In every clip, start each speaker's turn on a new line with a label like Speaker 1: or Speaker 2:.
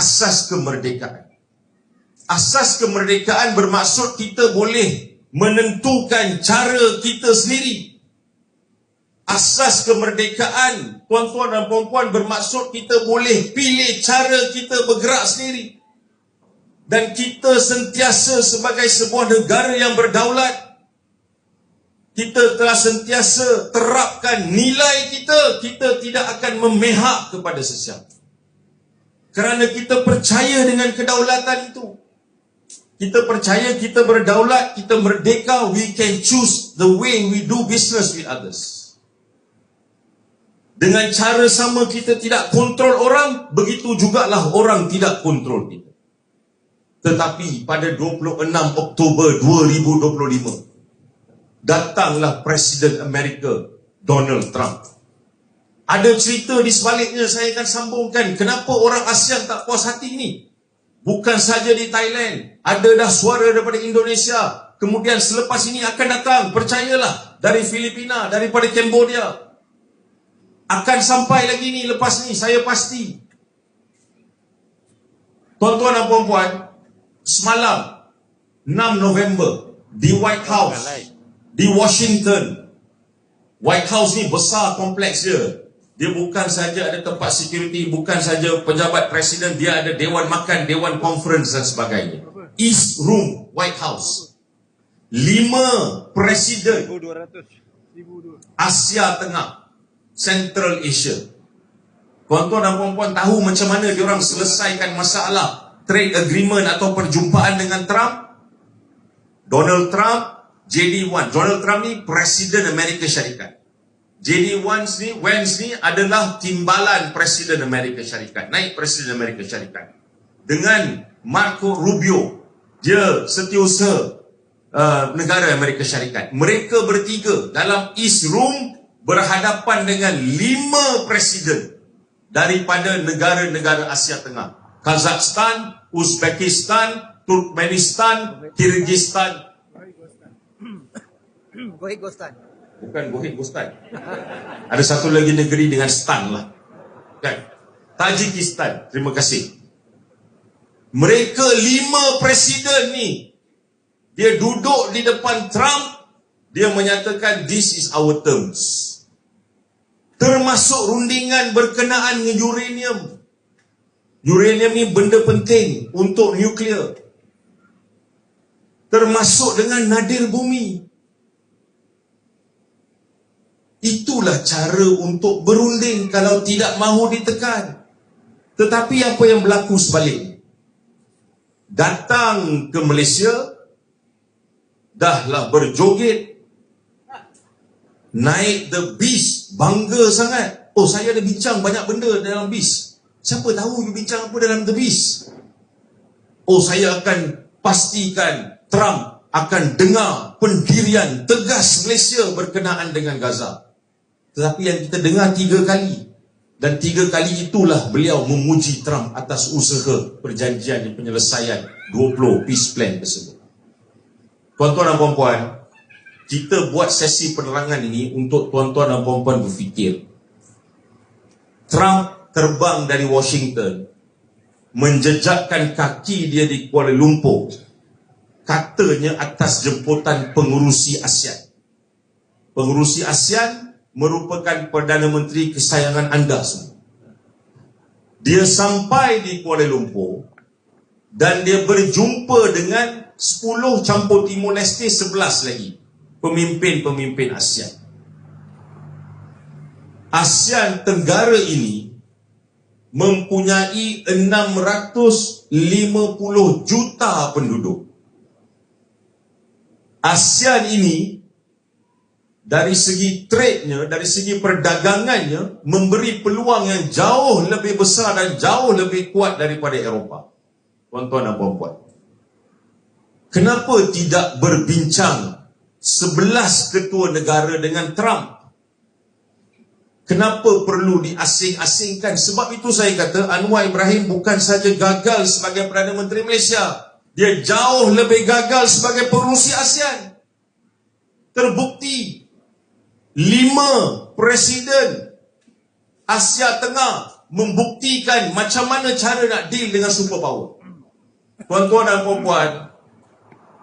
Speaker 1: asas kemerdekaan. Asas kemerdekaan bermaksud kita boleh menentukan cara kita sendiri. Asas kemerdekaan, tuan-tuan dan puan-puan bermaksud kita boleh pilih cara kita bergerak sendiri. Dan kita sentiasa sebagai sebuah negara yang berdaulat, kita telah sentiasa terapkan nilai kita, kita tidak akan memihak kepada sesiapa. Kerana kita percaya dengan kedaulatan itu. Kita percaya kita berdaulat, kita merdeka, we can choose the way we do business with others. Dengan cara sama kita tidak kontrol orang, begitu jugalah orang tidak kontrol kita. Tetapi pada 26 Oktober 2025, datanglah Presiden Amerika Donald Trump. Ada cerita di sebaliknya saya akan sambungkan kenapa orang ASEAN tak puas hati ni. Bukan saja di Thailand, ada dah suara daripada Indonesia. Kemudian selepas ini akan datang, percayalah, dari Filipina, daripada Cambodia. Akan sampai lagi ni lepas ni, saya pasti. Tuan-tuan dan puan-puan, semalam 6 November di White House di Washington. White House ni besar kompleks dia. Dia bukan saja ada tempat security, bukan saja pejabat presiden, dia ada dewan makan, dewan conference dan sebagainya. East Room, White House. Lima presiden Asia Tengah, Central Asia. Tuan-tuan dan puan-puan tahu macam mana dia orang selesaikan masalah trade agreement atau perjumpaan dengan Trump? Donald Trump JD1, Donald Trump ni Presiden Amerika Syarikat. JD1 ni, Wentz ni adalah timbalan Presiden Amerika Syarikat. Naik Presiden Amerika Syarikat. Dengan Marco Rubio, dia setiausaha uh, negara Amerika Syarikat. Mereka bertiga dalam East Room berhadapan dengan lima presiden daripada negara-negara Asia Tengah. Kazakhstan, Uzbekistan, Turkmenistan, Kyrgyzstan
Speaker 2: Gostan.
Speaker 1: Bukan Gohit Gostan. Ada satu lagi negeri dengan stan lah. Kan? Tajikistan. Terima kasih. Mereka lima presiden ni. Dia duduk di depan Trump. Dia menyatakan this is our terms. Termasuk rundingan berkenaan dengan uranium. Uranium ni benda penting untuk nuklear. Termasuk dengan nadir bumi. Itulah cara untuk berunding kalau tidak mahu ditekan. Tetapi apa yang berlaku sebaliknya? Datang ke Malaysia, dahlah berjoget, naik the bis, bangga sangat. Oh saya ada bincang banyak benda dalam bis. Siapa tahu you bincang apa dalam the bis? Oh saya akan pastikan Trump akan dengar pendirian tegas Malaysia berkenaan dengan Gaza. Tetapi yang kita dengar tiga kali dan tiga kali itulah beliau memuji Trump atas usaha perjanjian dan penyelesaian 20 peace plan tersebut. Tuan-tuan dan puan-puan, kita buat sesi penerangan ini untuk tuan-tuan dan puan-puan berfikir. Trump terbang dari Washington menjejakkan kaki dia di Kuala Lumpur katanya atas jemputan pengurusi ASEAN. Pengurusi ASEAN merupakan Perdana Menteri kesayangan anda semua. Dia sampai di Kuala Lumpur dan dia berjumpa dengan 10 campur Timur Leste 11 lagi pemimpin-pemimpin ASEAN. ASEAN Tenggara ini mempunyai 650 juta penduduk. ASEAN ini dari segi trade-nya, dari segi perdagangannya memberi peluang yang jauh lebih besar dan jauh lebih kuat daripada Eropah. Tuan-tuan dan puan-puan. Kenapa tidak berbincang sebelas ketua negara dengan Trump? Kenapa perlu diasing-asingkan? Sebab itu saya kata Anwar Ibrahim bukan saja gagal sebagai Perdana Menteri Malaysia. Dia jauh lebih gagal sebagai pengurusi ASEAN. Terbukti lima presiden Asia Tengah membuktikan macam mana cara nak deal dengan superpower. Tuan-tuan dan puan-puan,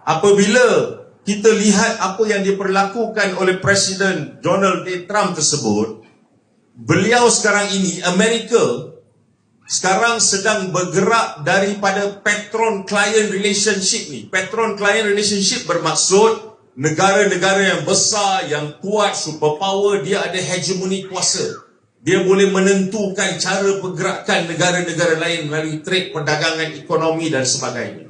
Speaker 1: apabila kita lihat apa yang diperlakukan oleh Presiden Donald J. Trump tersebut, beliau sekarang ini, Amerika, sekarang sedang bergerak daripada patron-client relationship ni. Patron-client relationship bermaksud negara-negara yang besar, yang kuat, superpower, dia ada hegemoni kuasa. Dia boleh menentukan cara pergerakan negara-negara lain melalui trade, perdagangan, ekonomi dan sebagainya.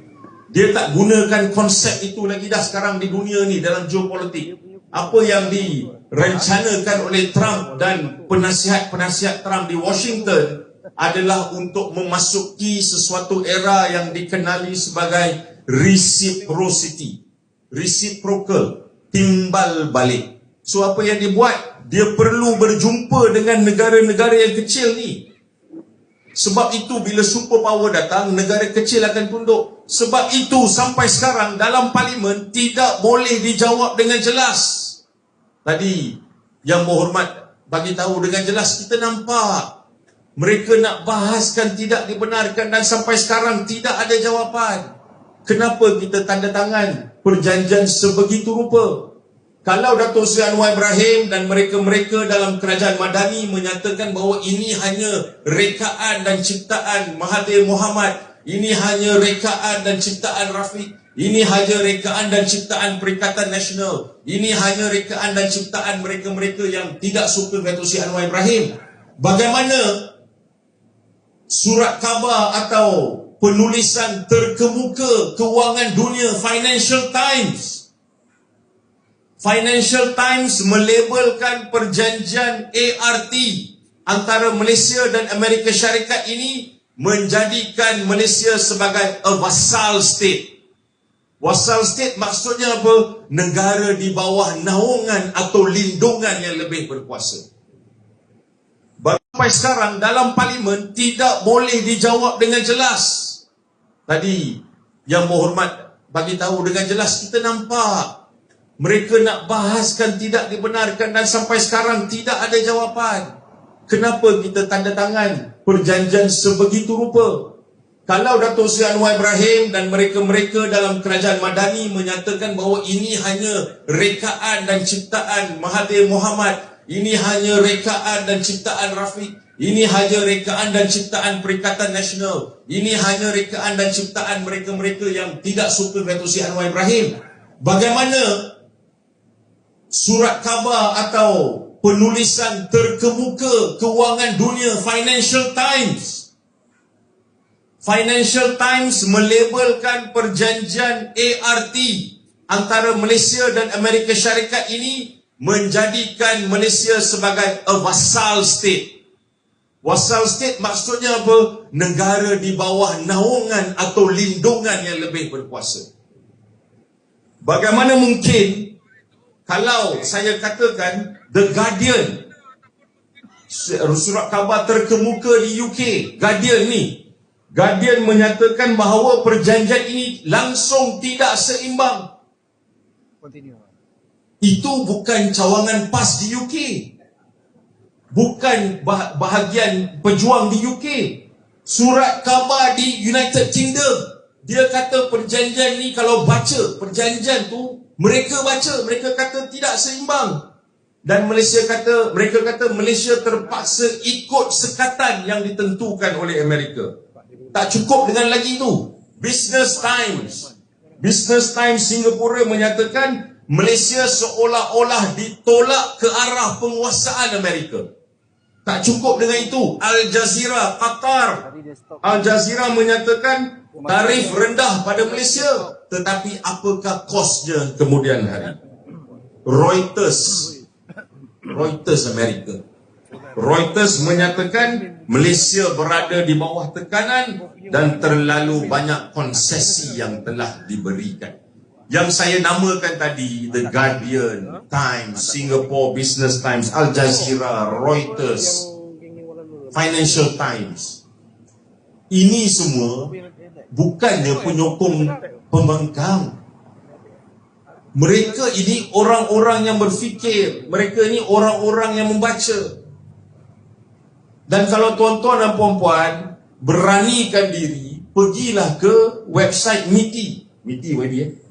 Speaker 1: Dia tak gunakan konsep itu lagi dah sekarang di dunia ni dalam geopolitik. Apa yang direncanakan oleh Trump dan penasihat-penasihat Trump di Washington adalah untuk memasuki sesuatu era yang dikenali sebagai reciprocity. Reciprocal, timbal balik. So apa yang dibuat? Dia perlu berjumpa dengan negara-negara yang kecil ni. Sebab itu bila superpower datang, negara kecil akan tunduk. Sebab itu sampai sekarang dalam parlimen tidak boleh dijawab dengan jelas. Tadi yang berhormat bagi tahu dengan jelas kita nampak mereka nak bahaskan tidak dibenarkan dan sampai sekarang tidak ada jawapan. Kenapa kita tanda tangan perjanjian sebegitu rupa? Kalau Datuk Seri Anwar Ibrahim dan mereka-mereka dalam kerajaan Madani menyatakan bahawa ini hanya rekaan dan ciptaan Mahathir Mohamad, ini hanya rekaan dan ciptaan Rafiq, ini hanya rekaan dan ciptaan Perikatan Nasional, ini hanya rekaan dan ciptaan mereka-mereka yang tidak suka Datuk Seri Anwar Ibrahim. Bagaimana surat khabar atau penulisan terkemuka kewangan dunia Financial Times Financial Times melabelkan perjanjian ART antara Malaysia dan Amerika Syarikat ini menjadikan Malaysia sebagai a vassal state. Vassal state maksudnya apa? Negara di bawah naungan atau lindungan yang lebih berkuasa sampai sekarang dalam parlimen tidak boleh dijawab dengan jelas. Tadi yang berhormat bagi tahu dengan jelas kita nampak mereka nak bahaskan tidak dibenarkan dan sampai sekarang tidak ada jawapan. Kenapa kita tanda tangan perjanjian sebegitu rupa? Kalau Datuk Seri Anwar Ibrahim dan mereka-mereka dalam kerajaan Madani menyatakan bahawa ini hanya rekaan dan ciptaan Mahathir Mohamad ini hanya rekaan dan ciptaan Rafiq. Ini hanya rekaan dan ciptaan Perikatan Nasional. Ini hanya rekaan dan ciptaan mereka-mereka yang tidak suka Datuk Anwar Ibrahim. Bagaimana surat khabar atau penulisan terkemuka kewangan dunia Financial Times Financial Times melabelkan perjanjian ART antara Malaysia dan Amerika Syarikat ini menjadikan Malaysia sebagai a vassal state. Vassal state maksudnya apa? Negara di bawah naungan atau lindungan yang lebih berkuasa. Bagaimana mungkin kalau saya katakan The Guardian surat khabar terkemuka di UK, Guardian ni Guardian menyatakan bahawa perjanjian ini langsung tidak seimbang. Continue. Itu bukan cawangan PAS di UK. Bukan bah- bahagian pejuang di UK. Surat khabar di United Kingdom. Dia kata perjanjian ni kalau baca perjanjian tu, mereka baca, mereka kata tidak seimbang. Dan Malaysia kata, mereka kata Malaysia terpaksa ikut sekatan yang ditentukan oleh Amerika. Tak cukup dengan lagi itu. Business Times. Business Times Singapura menyatakan Malaysia seolah-olah ditolak ke arah penguasaan Amerika. Tak cukup dengan itu. Al Jazeera, Qatar. Al Jazeera menyatakan tarif rendah pada Malaysia. Tetapi apakah kosnya kemudian hari? Reuters. Reuters Amerika. Reuters menyatakan Malaysia berada di bawah tekanan dan terlalu banyak konsesi yang telah diberikan yang saya namakan tadi The Guardian, Times, Singapore Business Times, Al Jazeera, Reuters, Financial Times. Ini semua bukannya penyokong pembangkang. Mereka ini orang-orang yang berfikir, mereka ini orang-orang yang membaca. Dan kalau tuan-tuan dan puan-puan beranikan diri, pergilah ke website MITI. MITI YB eh?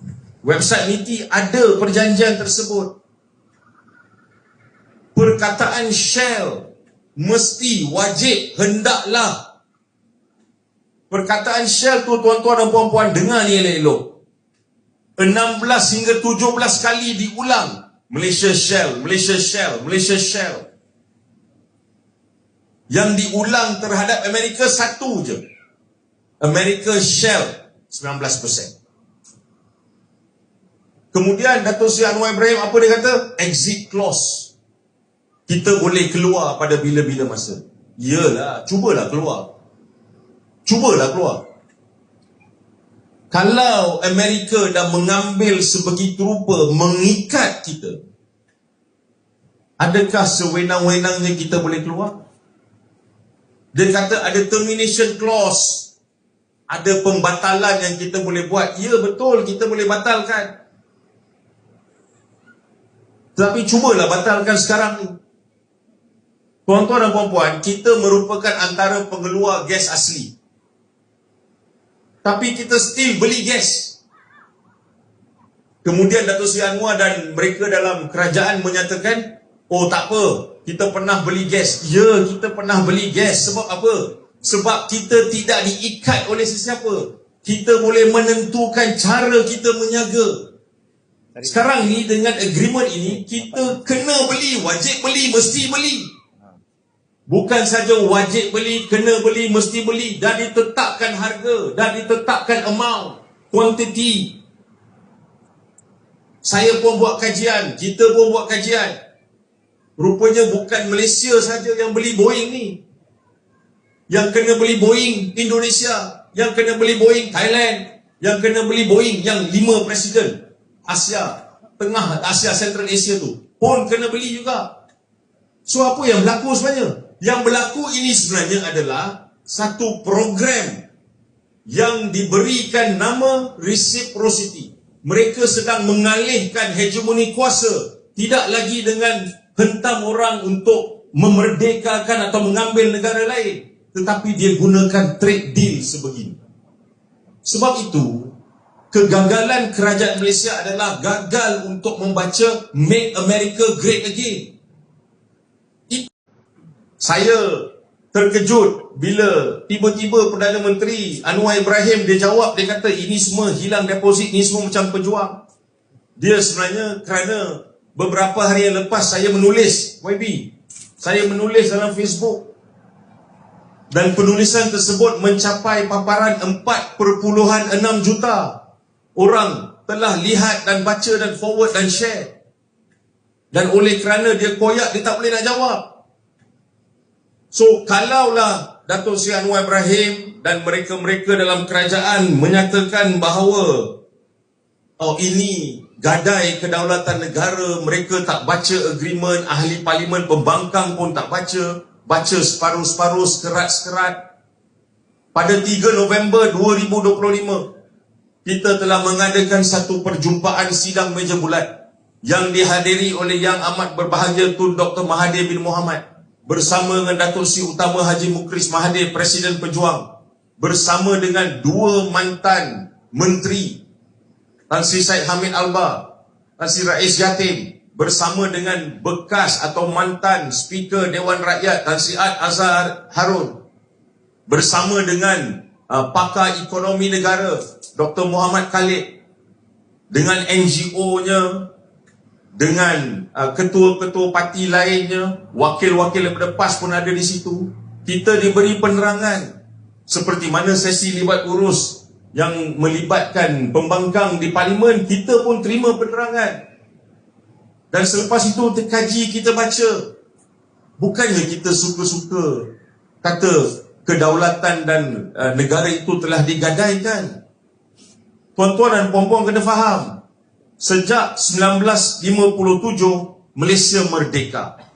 Speaker 1: Website MITI ada perjanjian tersebut. Perkataan shall mesti wajib hendaklah. Perkataan shall tu tuan-tuan dan puan-puan dengar ni elok-elok. 16 hingga 17 kali diulang. Malaysia shall, Malaysia shall, Malaysia shall. Yang diulang terhadap Amerika satu je. Amerika shall 19%. Kemudian Datuk Seri Anwar Ibrahim apa dia kata? Exit clause. Kita boleh keluar pada bila-bila masa. Yalah, cubalah keluar. Cubalah keluar. Kalau Amerika dah mengambil sebegitu rupa mengikat kita, adakah sewenang-wenangnya kita boleh keluar? Dia kata ada termination clause. Ada pembatalan yang kita boleh buat. Ya betul kita boleh batalkan. Tetapi cubalah batalkan sekarang ni. Tuan-tuan dan puan-puan, kita merupakan antara pengeluar gas asli. Tapi kita still beli gas. Kemudian Datuk Seri Anwar dan mereka dalam kerajaan menyatakan, oh tak apa, kita pernah beli gas. Ya, kita pernah beli gas. Sebab apa? Sebab kita tidak diikat oleh sesiapa. Kita boleh menentukan cara kita menyaga. Sekarang ni dengan agreement ini, kita kena beli, wajib beli, mesti beli. Bukan saja wajib beli, kena beli, mesti beli. Dah ditetapkan harga, dah ditetapkan amount, quantity. Saya pun buat kajian, kita pun buat kajian. Rupanya bukan Malaysia saja yang beli Boeing ni. Yang kena beli Boeing Indonesia, yang kena beli Boeing Thailand, yang kena beli Boeing yang lima presiden Asia Tengah, Asia Central Asia tu pun kena beli juga. So apa yang berlaku sebenarnya? Yang berlaku ini sebenarnya adalah satu program yang diberikan nama reciprocity. Mereka sedang mengalihkan hegemoni kuasa tidak lagi dengan hentam orang untuk memerdekakan atau mengambil negara lain tetapi dia gunakan trade deal sebegini sebab itu kegagalan kerajaan Malaysia adalah gagal untuk membaca make America great again. It, saya terkejut bila tiba-tiba Perdana Menteri Anwar Ibrahim dia jawab dia kata ini semua hilang deposit ini semua macam pejuang. Dia sebenarnya kerana beberapa hari yang lepas saya menulis YB saya menulis dalam Facebook. Dan penulisan tersebut mencapai paparan 4.6 juta orang telah lihat dan baca dan forward dan share dan oleh kerana dia koyak dia tak boleh nak jawab so kalaulah Datuk Seri Anwar Ibrahim dan mereka-mereka dalam kerajaan menyatakan bahawa oh ini gadai kedaulatan negara, mereka tak baca agreement, ahli parlimen pembangkang pun tak baca, baca separuh-separuh, sekerat-sekerat. Pada 3 November 2025, kita telah mengadakan satu perjumpaan sidang meja bulat yang dihadiri oleh Yang Amat Berbahagia Tun Dr. Mahathir bin Muhammad bersama dengan Datuk Seri Utama Haji Mukris Mahathir, Presiden Pejuang bersama dengan dua mantan menteri Tan Sri Said Hamid Alba, Tan Sri Rais Yatim bersama dengan bekas atau mantan Speaker Dewan Rakyat Tan Sri Ad Azhar Harun bersama dengan uh, pakar ekonomi negara Dr. Muhammad Khalid dengan NGO-nya dengan uh, ketua-ketua parti lainnya wakil-wakil daripada PAS pun ada di situ kita diberi penerangan seperti mana sesi libat urus yang melibatkan pembangkang di parlimen kita pun terima penerangan dan selepas itu terkaji kita baca bukannya kita suka-suka kata kedaulatan dan uh, negara itu telah digadaikan tuan-tuan dan puan-puan kena faham. Sejak 1957 Malaysia merdeka